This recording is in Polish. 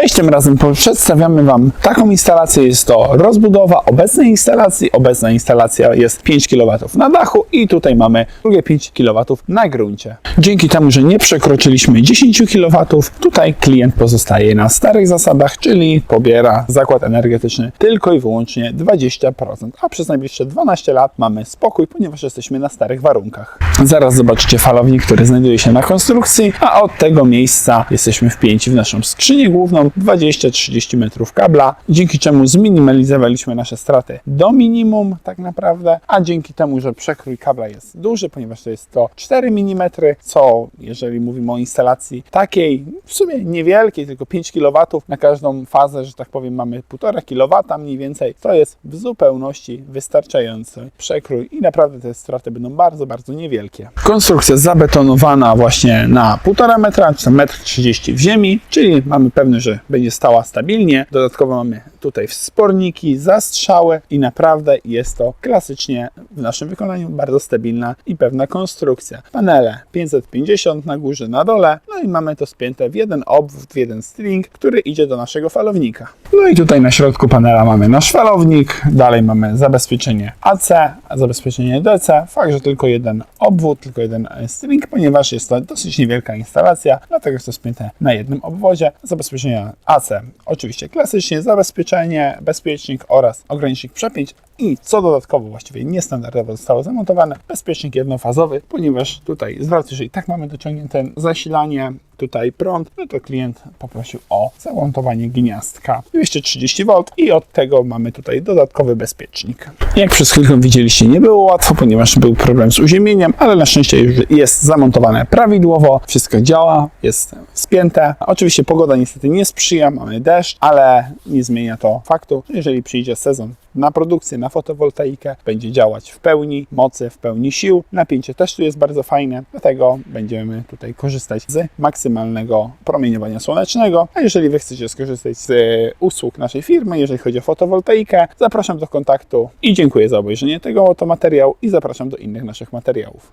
Cześć, tym razem przedstawiamy Wam taką instalację. Jest to rozbudowa obecnej instalacji. Obecna instalacja jest 5 kW na dachu i tutaj mamy drugie 5 kW na gruncie. Dzięki temu, że nie przekroczyliśmy 10 kW, tutaj klient pozostaje na starych zasadach, czyli pobiera zakład energetyczny tylko i wyłącznie 20%, a przez najbliższe 12 lat mamy spokój, ponieważ jesteśmy na starych warunkach. Zaraz zobaczycie falownik, który znajduje się na konstrukcji, a od tego miejsca jesteśmy wpięci w naszą skrzynię główną 20-30 metrów kabla, dzięki czemu zminimalizowaliśmy nasze straty do minimum tak naprawdę, a dzięki temu, że przekrój kabla jest duży, ponieważ to jest to 4 mm, co jeżeli mówimy o instalacji takiej w sumie niewielkiej, tylko 5 kW na każdą fazę, że tak powiem mamy 1,5 kW mniej więcej, to jest w zupełności wystarczający przekrój i naprawdę te straty będą bardzo, bardzo niewielkie. Konstrukcja zabetonowana właśnie na 1,5 metra, czy tam 1,30 m w ziemi, czyli mamy pewność, że będzie stała stabilnie. Dodatkowo mamy tutaj wsporniki, zastrzały i naprawdę jest to klasycznie w naszym wykonaniu bardzo stabilna i pewna konstrukcja. Panele 550 na górze, na dole, no i mamy to spięte w jeden obwód, w jeden string, który idzie do naszego falownika. No i tutaj na środku panela mamy nasz falownik, dalej mamy zabezpieczenie AC, zabezpieczenie DC, fakt, że tylko jeden obwód, tylko jeden e, string, ponieważ jest to dosyć niewielka instalacja, dlatego jest to spięte na jednym obwodzie. Zabezpieczenie AC, oczywiście klasycznie zabezpieczenie, bezpiecznik oraz ogranicznik przepięć i co dodatkowo, właściwie niestandardowo zostało zamontowane, bezpiecznik jednofazowy, ponieważ tutaj z że i tak mamy dociągnięte zasilanie, tutaj prąd, no to klient poprosił o zamontowanie gniazdka 230V i od tego mamy tutaj dodatkowy bezpiecznik. Jak przez chwilkę widzieliście, nie było łatwo, ponieważ był problem z uziemieniem, ale na szczęście już jest zamontowane prawidłowo, wszystko działa, jest spięte. Oczywiście pogoda niestety nie sprzyja, mamy deszcz, ale nie zmienia to faktu, że jeżeli przyjdzie sezon na produkcję, na fotowoltaikę, będzie działać w pełni mocy, w pełni sił. Napięcie też tu jest bardzo fajne, dlatego będziemy tutaj korzystać z maksymalnego promieniowania słonecznego. A jeżeli Wy chcecie skorzystać z e, usług naszej firmy, jeżeli chodzi o fotowoltaikę, zapraszam do kontaktu i dziękuję za obejrzenie tego oto materiału i zapraszam do innych naszych materiałów.